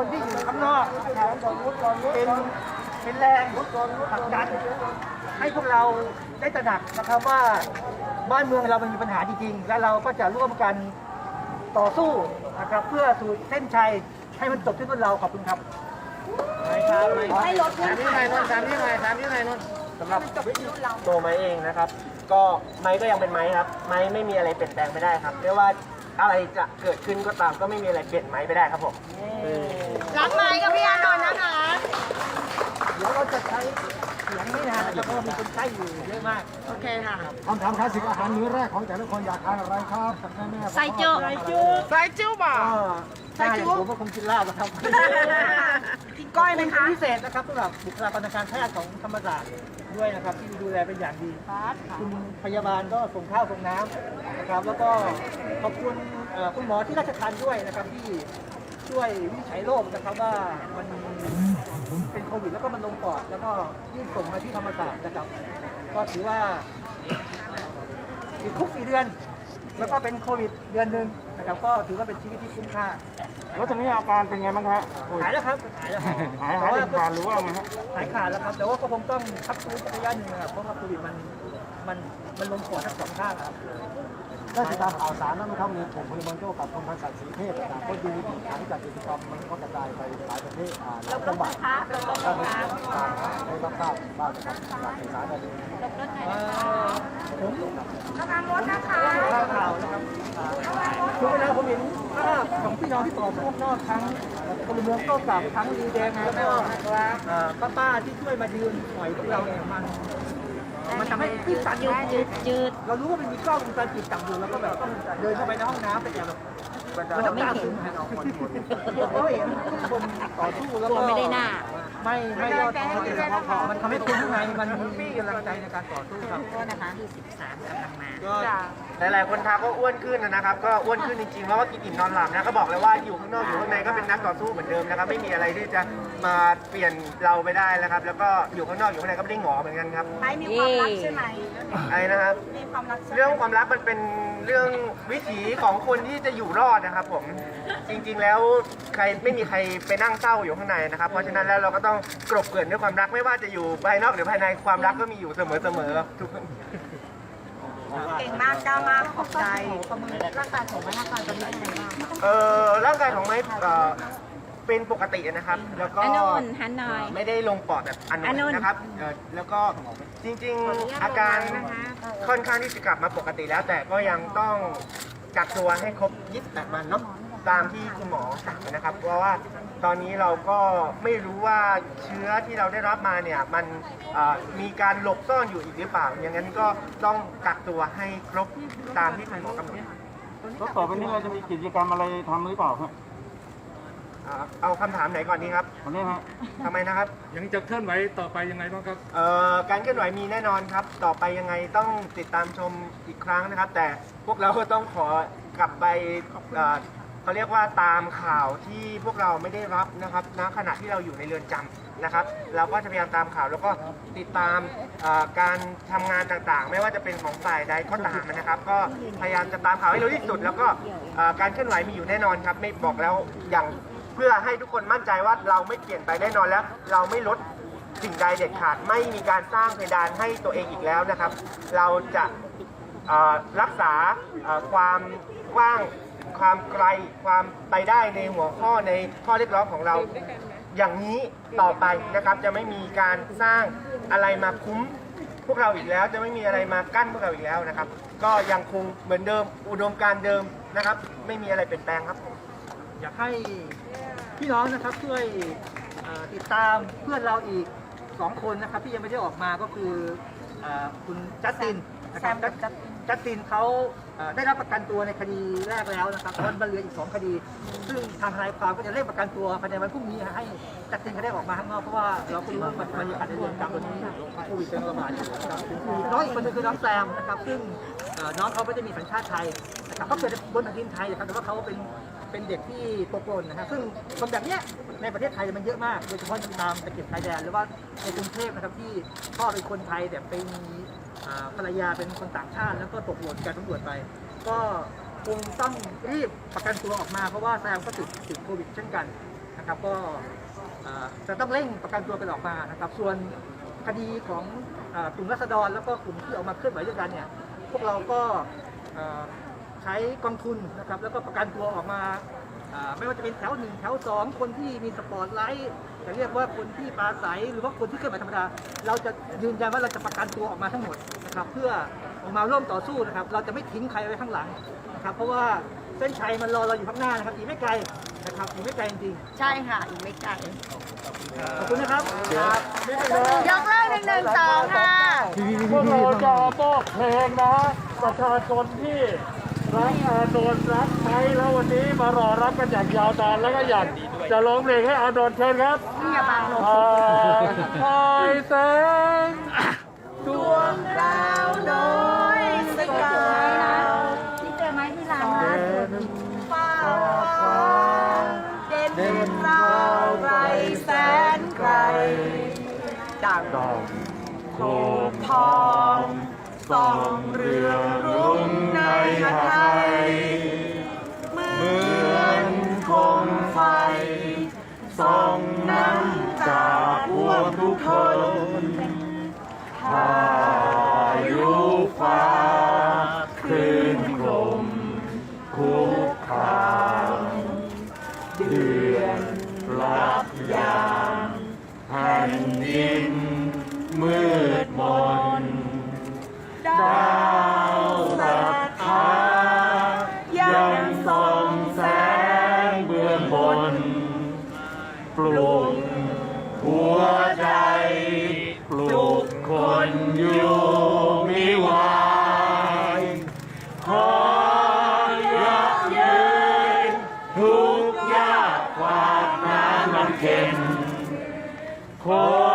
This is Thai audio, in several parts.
คนที่อยู่ข้างนอกเป็นเป็นแรงผลักดันให้พวกเราได้ตระหนักนะครับว่าบ้านเมืองเรามันมีปัญหาจริงๆ และเราก็จะร่วมกันต่อสู้นะครับเพื่อสู่เส้นชัยให้มันจบที่พวกเราขอบคุณครับให้ลดเงื่อนไขสามที่ไหนสามที่ไหนนนสำหรับตัวไม้เองนะครับ ก็ไม้ก็ยังเป็นไม้ครับ ไม้ไม่มีอะไรเปลี่ยนแปลงไม่ได้ครับไม่ว่าอะไรจะเกิดขึ้นก็ตามก็ไม่มีอะไรเปลี่ยนไม้ไปได้ครับผม รักไหมกับพี่อานนท์นะคะ เดี๋ยวเราจะใช้เสียงไม่นานนะครับเพราะว่ามีคนใช้อยู่เยอะมากโอเคค่ะ คำถามคลาสสิกอาหารมื้อแรกของแต่ละคนอยากทานอะไรครับแม่แม่ใส่จุใส่จุใส่จุบ่ก็ใช่ผมก็คงกินลาบนะครับกินก้อยไหมคะพิเศษนะครับสำหรับบุคลากรทางการแพทย์ของธรรมศาสตร์ด้วยนะครับที่ดูแลเป็นอย่างดี คุณพยาบาลก็ส่งข้าวส่งน้ำนะครับ แล้วก็ขอบคุณเอ่อคุณหมอที่ราชทันด้วยนะครับที่ ช่วยวินิจฉัยโรคนะครับว่ามันเป็นโควิดแล้วก็มันลงปอดแล้วก็ยื่นส่งมาที่ธรรมศาสตร์นะครับ ก็ถือว่าติดคุกสี่เดือน แล้วก็เป็นโควิดเดือนหนึ่งนะครับ ก็ถือว่าเป็นชีวิตที่คุ้มค่าแล้วตอนนี้อาการเป็นไงบ้างครับหายแล้วครับหายแล้วครับหายหายเป็นการหรือว่าไงฮะหายขาดแล้วครับ แต่ว่าก็คงต้องพักฟื้นสักระยะหนึ่งนะครับเพราะว่าโควิดมันมันมันลงปอดทั้งสองข้างครับ ได้ติดตามข่าวสารแล้วไหมครับมีกลุ่มพลเมืองโจ้กับคนพันศักดิ์ศรีเทพต่างก็ดูหลังจากกิจกรรมมันก็กระจายไปหลายประเทศอ่าหลายจังหวัดคะลบรถได้นะคะได้รับทราบบ้างนะครับจากสื่อสารอะไรลบรถน่อยเอ่นะคะอผมระวังรถนะคะข่าวข่าวนะครับคือเวลาผมเห็นภาพของพี่น้องที่ต่อสู้ข้างนอกทั้งพลเมืองโต้กลับทั้งดีแดงแล้วก็เอ่อป้าๆที่ช่วยมายืนหน่อยพวกเราเนี่ยมัน มันทำให้ที่สันยืดยืดยืดเรารู้ว่ามันมีกล้องวงจรปิดจับอยู่แล้วก็แบบต้องเดินเข้าไปในห้องน้ำไปแอบแบบมันต้องกล้าถึงเขาเห็นคนต่อสู้แล้วกลัก็วไม่ได้หน้า ไม่ไม่ยอดท้อเลยนะครับพอมันทำให้คนข้างในมันมีกำลังใจในการต่อสู้ครับโทษนะคะที่13กำลังมาก็หลาย ๆ คนทักก็อ้วนขึ้นนะครับ ก็อ้วนขึ้นจริงๆเพราะว่ากินอิ่มนอนหลับนะก็บอกเลยว่าอยู่ข้างนอกอยู่ข้างในก็เป็นนักต่อสู้เหมือนเดิมนะครับ ไม่มีอะไรที่จะมาเปลี่ยนเราไปได้แล้วครับ แล้วก็อยู่ข้างนอกอยู่ข้างในก็ไม่ได้หงอเหมือนกันครับ ไปมีความรักใช่ไหมอะไรนะครับ มีความรักใช่ไหมเรื่องความรักมันเป็น เรื่องวิถีของคนที่จะอยู่รอดนะครับผมจริงๆแล้วใครไม่มีใครไปนั่งเศร้าอยู่ข้างในนะครับ เพราะฉะนั้นแล้วเราก็ต้องกลบเกลื่อนด้วยความรักไม่ว่าจะอยู่ภายนอกหรือภายในความรักก็มีอยู่เสมอๆครับทุกคนเก่งมากกล้ามากขอบใจประเมินร่างกายของร่างกายตอนนี้เป็นยังไงบ้างเอ่อร่างกายของไม้เอ่อ เป็นปกตินะครับ แล้วก็อานนท์ฮันหน่อย ไม่ได้ลงปอดแบบอันอานนนท์นะครับเอ่อแล้วก็จริงๆอาการค่อนข้างที่จะกลับมาปกติแล้ว แต่ก็ยังต้องกักตัวให้ครบ 28 วันเนาะตามที่คุณหมอสั่งนะครับ เพราะว่าตอนนี้เราก็ไม่รู้ว่าเชื้อที่เราได้รับมาเนี่ยมันเอ่อมีการหลบซ่อนอยู่อีกหรือเปล่า อย่างนั้นก็ต้องกักตัวให้ครบตามที่คุณหมอกำหนดแล้วต่อไปนี้เราจะมีกิจกรรมอะไรทำหรือเปล่าครับ อ่าเอาคำถามไหนก่อนดีครับวันนี้ฮะทำไมนะครับยังจะเคลื่อนไหวต่อไปยังไงบ้างครับ เอ่อการเคลื่อนไหวมีแน่นอนครับ ต่อไปยังไงต้องติดตามชมอีกครั้งนะครับ แต่พวกเราก็ต้องขอกลับไปเอ่อเขาเรียกว่าตามข่าวที่พวกเราไม่ได้รับนะครับณขณะที่เราอยู่ในเรือนจำนะครับ เราก็จะพยายามตามข่าวแล้วก็ติดตามเอ่อการทำงานต่างๆ ไม่ว่าจะเป็นของฝ่ายใดก็ตามนะครับ ก็พยายามจะตามข่าวให้เร็วที่สุด แล้วก็เอ่อการเคลื่อนไหวมีอยู่แน่นอนครับ ไม่บอกแล้วอย่างเพื่อให้ทุกคนมั่นใจว่าเราไม่เปลี่ยนไปแน่นอนแล้ว เราไม่ลดสิ่งใดเด็ดขาดไม่มีการสร้างเพดานให้ตัวเองอีกแล้วนะครับ เราจะรักษาความกว้างความไกลความไปได้ในหัวข้อในข้อเรียกร้องของเรา อย่างนี้ต่อไปนะครับจะไม่มีการสร้างอะไรมาคุ้มพวกเราอีกแล้ว จะไม่มีอะไรมากั้นพวกเราอีกแล้วนะครับ ก็ยังคงเหมือนเดิมอุดมการเดิมนะครับ ไม่มีอะไรเปลี่ยนแปลงครับอยากให้ พี่น้องนะครับช่วยเอ่อติดตามเพื่อนเราอีกสองคนนะครับที่ยังไม่ได้ออกมาก็คือเอ่อคุณจัสตินนะครับแซมกับจัสตินจัสตินเขาเอ่อได้รับประกันตัวในคดีแรกแล้วนะครับแต่ว่ามันเหลืออีกสองคดี ซึ่งทางทนายความก็จะเร่งประกันตัวภายในวันพรุ่งนี้ให้จัสตินเขาได้ออกมาข้างนอกเพราะว่าเราก็รู้ว่ามันบรรยากาศในเรือนจำตอนนี้โควิดเป็นระบาดอยู่นะครับน้องอีกคนหนึงคือน้องแซมนะครับซึ่งเอ่อน้องเขาไม่ได้มีสัญชาติไทยนะครับเขาเกิดบนแผ่นดินไทยนะครับแต่ว่าเขาเป็น เป็นเด็กที่ตกหล่นนะฮะซึ่งคนแบบเนี้ยในประเทศไทยมันเยอะมาก โดยเฉพาะตามตะเกียบชายแดนหรือว่าในกรุงเทพนะครับที่พ่อเป็นคนไทยแต่ไปมีอ่าภรรยาเป็นคนต่างชาติ แล้วก็ตกหล่นจากตำรวจไป ก็คงต้องรีบประกันตัวออกมาเพราะว่าแซมก็ติดติดโควิดเช่นกันนะครับก็จะต้องเร่งประกันตัวกันออกมานะครับส่วนคดีของกลุ่มรัษฎรแล้วก็กลุ่มที่ออกมาเคลื่อนไหวด้วยกันเนี่ยพวกเราก็ ใช้กองทุนนะครับแล้วก็ประกันตัวออกมาอ่าไม่ว่าจะเป็นแถวหนึ่งแถวสองคนที่มีสปอร์ตไลท์จะเรียกว่าคนที่ปราศัยหรือว่าคนที่เคลื่อนไหวธรรมดา เราจะยืนยันว่าเราจะประกันตัวออกมาทั้งหมดนะครับเพื่อออกมาร่วมต่อสู้นะครับ เราจะไม่ทิ้งใครไว้ข้างหลังนะครับเพราะว่าเส้นชัยมันรอเราอยู่ข้างหน้านะครับอีกไม่ไกลนะครับอีกไม่ไกลจริงใช่ค่ะอีกไม่ไกลๆขอบคุณนะครับยกเลิกหนึ่งหนึ่งสองค่ะพวกเราจะมอบเพลงนะประชาชนที่ รักอานนท์รักไทยแล้ววันนี้มารอรับกันอย่างยาวนานแล้วก็อยากจะร้องเพลงให้อานนท์เชิญครับนี่อย่าบังลงอ่าคอยแสงำมั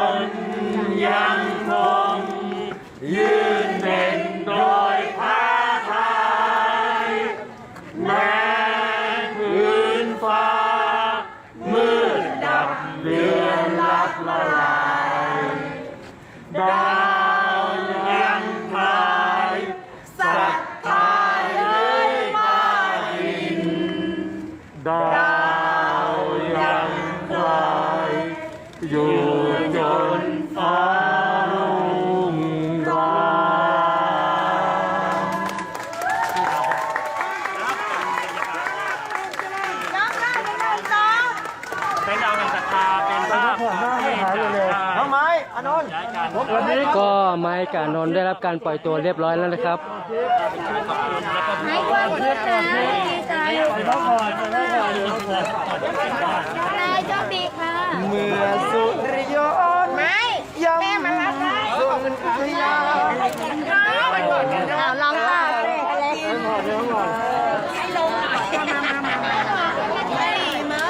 ก็ไม้กับนนท์ได้รับการปล่อยตัวเรียบร้อยแล้วนะครับให้ความดีใจดีใจไปพักผ่อนไปพักผ่อนอยู่ครับนายโชคดีค่ะ เมื่อสุริยนต์ ไม่แม่มารับได้ ดวงพยา เอาลองต่อเลยอะไร ผ่อนเดี๋ยวก่อน ให้ลงมามามามาไม่มา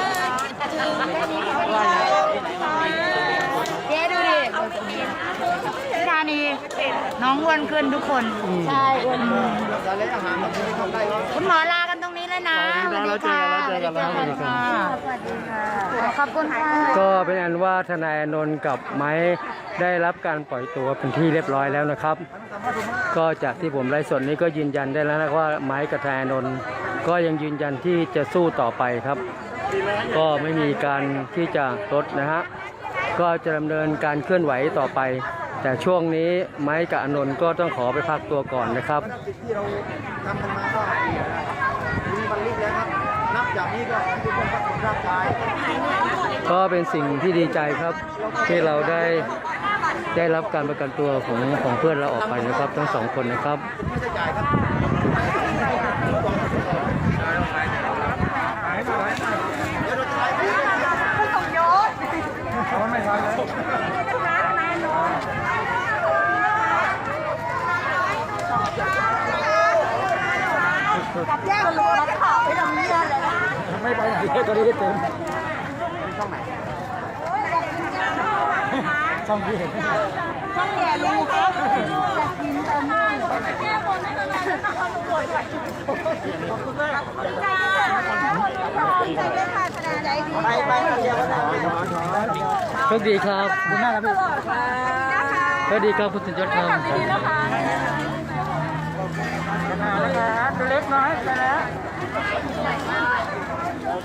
เจ๊ดูดิพี่ธานีน้ องอ้วนขึ้นทุกคน ใช่อ้วนคุณหมอลากันตรงนี้เลยนะสวัสดีค่ะสวัสดีค่ะสวัสดีค่ะขอบคุณค่ะก็เป็นอันว่าทนายอานนท์กับไม้ได้รับการปล่อยตัวเป็นที่เรียบร้อยแล้วนะครับ ก็จากที่ผมไลฟ์สดนี้ก็ยืนยันได้แล้วนะว่าไม้กับทนายอานนท์ก็ยังยืนยันที่จะสู้ต่อไปครับ ก็ไม่มีการที่จะลดนะฮะก็จะดำเนินการเคลื่อนไหวต่อไป แต่ช่วงนี้ไม้กับอานนท์ก็ต้องขอไปพักตัวก่อนนะครับสิ่งที่เราทำกันมาก็มีบันลิกแล้วครับนับจากนี้ก็ให้ทุกคนพักผ่อนร่างกายก็เป็นสิ่งที่ดีใจครับที่เราได้ได้รับการประกันตัวของของเพื่อนเราออกไปนะครับ ทั้งสองคนนะครับ ไม่ได้จ่ายครับ ผู้สมยศกับแยกรถขอไปตรงนี้เลยนะ ไม่ไปไหนตอนนี้เต็มช่องแก่ลุงครับจะกินตอนนี้แก้บนให้มันแล้วนะคะทุกคนขอบคุณมากขอบคุณค่ะใจเย็นค่ะแสดงใจดีไปไปเดียวนะโชคดีครับคุณน่ารักตลอดค่ะนะคะโชคดีครับคุณสุนทรครับดีนะคะเร็ล็กน้อยไปแล้ว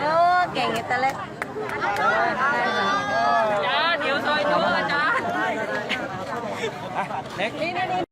เออเก่งแต่เล็กจ้า เดี๋ยวซอยตัวจ้านี่นี่นี่